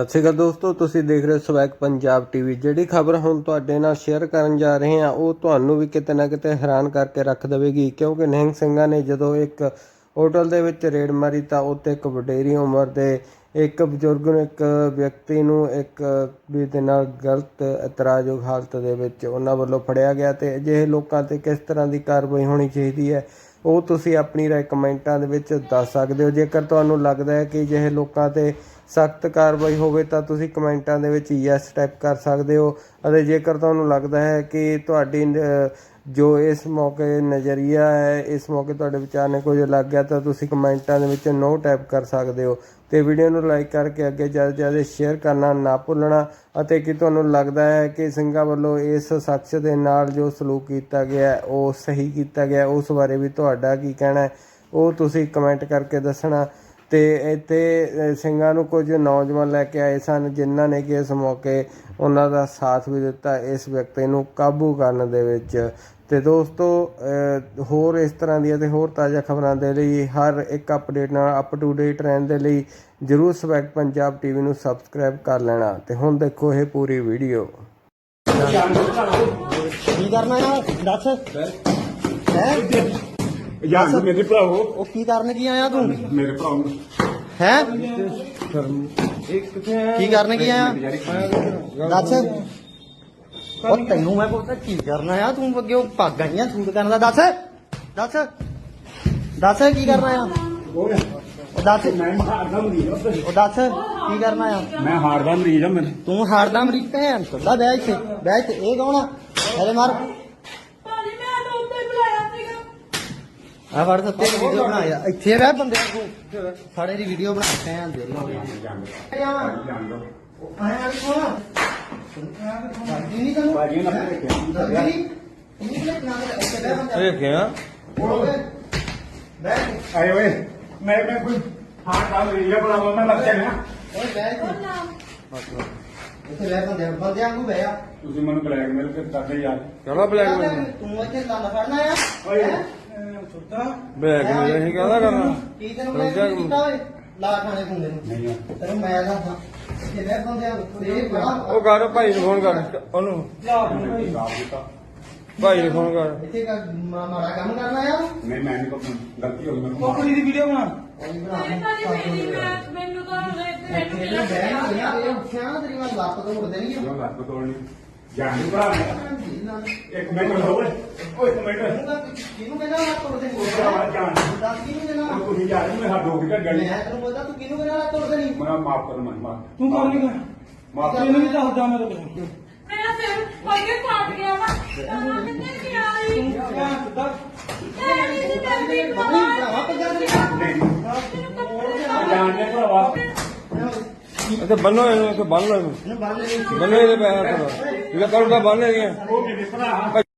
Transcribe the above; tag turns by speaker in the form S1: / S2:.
S1: ਸਤਿ ਸ਼੍ਰੀ ਅਕਾਲ ਦੋਸਤੋ, ਤੁਸੀਂ ਦੇਖ ਰਹੇ ਹੋ ਸਵੈਗ ਪੰਜਾਬ ਟੀਵੀ ਜਿਹੜੀ ਖਬਰ ਹੁਣ ਤੁਹਾਡੇ ਨਾਲ ਸ਼ੇਅਰ ਕਰਨ ਜਾ ਰਹੇ ਹਾਂ, ਉਹ ਤੁਹਾਨੂੰ ਵੀ ਕਿਤੇ ਨਾ ਕਿਤੇ ਹੈਰਾਨ ਕਰਕੇ ਰੱਖ ਦੇਵੇਗੀ, ਕਿਉਂਕਿ ਨਿਹੰਗ ਸਿੰਘਾਂ ਨੇ ਜਦੋਂ ਇੱਕ ਹੋਟਲ ਦੇ ਵਿੱਚ ਰੇਡ ਮਾਰੀ ਤਾਂ ਉੱਥੇ ਇੱਕ ਵਡੇਰੀ ਉਮਰ ਦੇ ਇੱਕ ਬਜ਼ੁਰਗ ਨੂੰ, ਇੱਕ ਵਿਅਕਤੀ ਨੂੰ ਇੱਕ ਵੀ ਦੇ ਨਾਲ ਗਲਤ ਇਤਰਾਜ਼ਯੋਗ ਹਾਲਤ ਦੇ ਵਿੱਚ ਉਹਨਾਂ ਵੱਲੋਂ ਫੜਿਆ ਗਿਆ ਤੇ ਅਜਿਹੇ ਲੋਕਾਂ ਤੇ ਕਿਸ ਤਰ੍ਹਾਂ ਦੀ ਕਾਰਵਾਈ ਹੋਣੀ ਚਾਹੀਦੀ ਹੈ ਉਹ ਤੁਸੀਂ ਆਪਣੀ ਰਾਏ ਕਮੈਂਟਾਂ ਦੇ ਵਿੱਚ ਦੱਸ ਸਕਦੇ ਹੋ। ਜੇਕਰ ਤੁਹਾਨੂੰ ਲੱਗਦਾ ਹੈ ਕਿ ਅਜਿਹੇ ਲੋਕਾਂ ਤੇ ਸਖਤ ਕਾਰਵਾਈ ਹੋਵੇ ਤਾਂ ਤੁਸੀਂ ਕਮੈਂਟਾਂ ਦੇ ਵਿੱਚ ਯੈਸ ਟਾਈਪ ਕਰ ਸਕਦੇ ਹੋ। ਅਤੇ ਜੇਕਰ ਤੁਹਾਨੂੰ ਲੱਗਦਾ ਹੈ ਕਿ ਤੁਹਾਡੀ ਜੋ ਇਸ ਮੌਕੇ ਨਜ਼ਰੀਆ ਹੈ, ਇਸ ਮੌਕੇ ਤੁਹਾਡੇ ਵਿਚਾਰ ਨੇ ਕੁਝ ਲੱਗ ਗਿਆ ਤਾਂ ਤੁਸੀਂ ਕਮੈਂਟਾਂ ਦੇ ਵਿੱਚ ਨੋ ਟਾਈਪ ਕਰ ਸਕਦੇ ਹੋ। ਤੇ ਵੀਡੀਓ ਨੂੰ ਲਾਈਕ ਕਰਕੇ ਅੱਗੇ ਜ਼ਿਆਦਾ ਜ਼ਿਆਦਾ ਸ਼ੇਅਰ ਕਰਨਾ ਨਾ ਭੁੱਲਣਾ ਅਤੇ ਕਿ ਤੁਹਾਨੂੰ ਲੱਗਦਾ ਹੈ ਕਿ ਸਿੰਘਾਂ ਵੱਲੋਂ ਇਸ ਸ਼ਖਸ ਦੇ ਨਾਲ ਜੋ ਸਲੂਕ ਕੀਤਾ ਗਿਆ ਉਹ ਸਹੀ ਕੀਤਾ ਗਿਆ ਉਸ ਬਾਰੇ ਵੀ ਤੁਹਾਡਾ ਕੀ ਕਹਿਣਾ ਹੈ, ਉਹ ਤੁਸੀਂ ਕਮੈਂਟ ਕਰਕੇ ਦੱਸਣਾ। ਤੇ ਇੱਥੇ ਸਿੰਘਾਂ ਨੂੰ ਕੁਝ ਨੌਜਵਾਨ ਲੈ ਕੇ ਆਏ ਸਨ, ਜਿਨ੍ਹਾਂ ਨੇ ਕਿ ਇਸ ਮੌਕੇ ਉਹਨਾਂ ਦਾ ਸਾਥ ਵੀ ਦਿੱਤਾ ਇਸ ਵਿਅਕਤੀ ਨੂੰ ਕਾਬੂ ਕਰਨ ਦੇ ਵਿੱਚ। ਤੇ ਦੋਸਤੋ ਹੋਰ ਇਸ ਤਰ੍ਹਾਂ ਦੀਆਂ ਤੇ ਹੋਰ ਤਾਜ਼ਾ ਖਬਰਾਂ ਦੇ ਲਈ ਹਰ ਇੱਕ ਅਪਡੇਟ ਨਾਲ ਅਪ ਟੂ ਡੇਟ ਰਹਿਣ ਦੇ ਲਈ ਜਰੂਰ ਸਵੈਗ ਪੰਜਾਬ ਟੀਵੀ ਨੂੰ ਸਬਸਕ੍ਰਾਈਬ ਕਰ ਲੈਣਾ। ਤੇ ਹੁਣ ਦੇਖੋ ਇਹ ਪੂਰੀ ਵੀਡੀਓ
S2: ਕੀ ਕਰਨਾ ਆ ਦੱਸ। ਹੈ?
S3: ਯਾਰ ਮੇਰੇ ਭਰਾਓ
S2: ਉਹ ਕੀ ਕਰਨ ਕੀ ਆਇਆ ਤੂੰ?
S3: ਮੇਰੇ ਭਰਾ ਨੂੰ
S2: ਹੈ ਕੀ ਕਰਨ ਕੀ ਆਇਆ? ਦੱਸ। ਉਹ ਤੈਨੂੰ ਮੈਂ ਪੁੱਛਦਾ ਕੀ ਕਰਨਾ ਆ ਤੂੰ ਅੱਗੇ ਉਹ ਪੱਗ ਆਈਆਂ ਸੂਟ ਕਰਨ ਦਾ। ਦੱਸ। ਦੱਸ। ਦੱਸ ਕੀ ਕਰਨਾ ਆ ਉਹ ਦੱਸ।
S3: ਮੈਂ ਹਾਰਦਾ ਮਰੀਜ਼
S2: ਉਹ ਦੱਸ। ਕੀ ਕਰਨਾ ਆ
S3: ਮੈਂ ਹਾਰਦਾ ਮਰੀਜ਼ ਹਾਂ ਮੈਂ
S2: ਤੂੰ ਹਾਰਦਾ ਮਰੀ ਭੈਣ ਤੁਹਾਡਾ ਬਹਿ ਇੱਥੇ। ਬਹਿ ਇੱਥੇ। ਇਹ ਕੌਣ ਆ? ਮਾਰ। ਆ ਵੜ ਸੱਤੇ ਵੀਡੀਓ ਬਣਾਇਆ ਇੱਥੇ ਬਹਿ ਬੰਦੇ ਨੂੰ ਸਾਡੇ ਦੀ ਵੀਡੀਓ ਬਣਾ ਭੈਣ ਦੇ। ਲੋ ਆਇਆ ਕੋਣ ਨਹੀਂ ਤੈਨੂੰ
S3: ਬਾਜੀ ਨਾ ਰੱਖਿਆ
S2: ਰੱਖਿਆ
S3: ਆਏ ਓਏ ਮੈਂ ਮੈਂ ਕੋਈ ਹਾਰਦਾ ਮਰੀਜ਼ ਹਾਂ ਭਰਾਵਾ ਮੈਂ ਮਰ ਜਾਣਾ।
S2: ਨੂੰ
S3: ਤੁਸੀਂ ਮੈਨੂੰ ਬਲੈਕਮੇਲ ਕਰ ਕਰਦੇ ਯਾਰ।
S2: ਚਲੋ ਬਲੈਕ ਤੂੰ ਇੱਥੇ ਦੰਦ ਫੜਨਾ ਆ
S3: ਓਏ
S2: ਬਲੈਕ ਨਹੀਂ ਅਸੀਂ ਕਹਦਾ ਕਰਨਾ? ਕੀ ਤੈਨੂੰ ਬਲੈਕ ਕੀਤਾ ਓਏ? ਲਾ ਖਾਣੇ ਖੁੰਦੇ ਨੂੰ।
S3: ਨਹੀਂ ਆ।
S2: ਤੈਨੂੰ ਮੈਂ ਦੱਸਾਂ। ਇਹ ਬਹਿ ਬੰਦਿਆਂ ਨੂੰ ਇਹ ਬੜਾ
S4: ਉਹ ਕਰ ਭਾਈ ਨੂੰ ਫੋਨ ਕਰ। ਉਹਨੂੰ।
S3: ਦਿੱਤਾ।
S4: ਭਾਈ ਨੂੰ ਫੋਨ ਕਰ।
S2: ਇੱਥੇ ਕਾ ਮਾ- ਮਾੜਾ ਕੰਮ ਕਰਨਾ ਆ।
S3: ਨਹੀਂ ਮੈਂ ਨਹੀਂ ਕੋਈ ਗਲਤੀ ਹੋ ਗਈ ਮੈਂ
S2: ਕੋਕਰੀ ਦੀ ਵੀਡੀਓ ਬਣਾ।
S5: ਮੈਂ ਮੈਨੂੰ ਤਾਂ
S2: ਬਹਿ ਨਾ
S5: ਸੀਗਾ।
S2: ਇਹ ਉੱਠਿਆ ਤੇਰੀ ਮੈਂ ਲੱਤ ਤੋਂ ਮੁੜ ਦੇਣੀ
S3: ਕਿਉਂ ਲੱਤ ਤੋੜਨੀ? ਜਾਨ ਨੂੰ ਭਰਾ ਇੱਕ ਮਿੰਟ ਰੁਕੋ ਓਏ ਇੱਕ ਮਿੰਟ
S2: ਕਿਹਨੂੰ ਕਹਿੰਦਾ ਲੱਤ ਤੋੜ ਦੇਣੀ
S3: ਭਰਾਵਾ ਜਾਨ
S2: ਦੱਸ ਕਿਹਨੂੰ ਕਹਿੰਦਾ
S3: ਉਹ ਤੁਸੀਂ ਯਾਰ ਮੈਂ ਹੱਥ ਧੋ ਕੇ ਗੜੀ
S2: ਮੈਂ ਤੈਨੂੰ ਬੋਲਦਾ ਤੂੰ ਕਿਹਨੂੰ ਕਹਿੰਦਾ ਲੱਤ ਤੋੜ ਦੇਣੀ
S3: ਮੈਂ ਮਾਫ ਕਰ ਮਨ ਮਾਫ
S4: ਤੂੰ ਕਰ ਲਈ
S3: ਮਾਫ
S4: ਤੈਨੂੰ ਵੀ ਦੱਸਦਾ ਮੈਂ ਤਾਂ
S5: ਮੇਰਾ ਸਿਰ ਪੱਗੇ ਫਟ ਗਿਆ ਵਾ ਤਾਂ ਕਿੰਨੇ ਕੀ ਆਈ ਨਹੀਂ ਸੀ ਕਰਦੀ
S2: ਨਹੀਂ ਭਰਾਵਾ ਪੰਜਾਹ ਦੇ
S3: ਜਾਨ ਦੇ ਭਰਾਵਾ
S4: ਇੱਥੇ ਬੰਨੋ ਇਹਨੂੰ, ਇੱਥੇ ਬੰਨ ਲਓ ਇਹਨੂੰ।
S2: ਇਹਨੂੰ ਬੰਨ ਲੈ
S4: ਇਹਦੇ ਪੈਰ ਤੇ। ਇਹ ਕਰਦਾ ਬੰਨ ਇਹਦੀਆਂ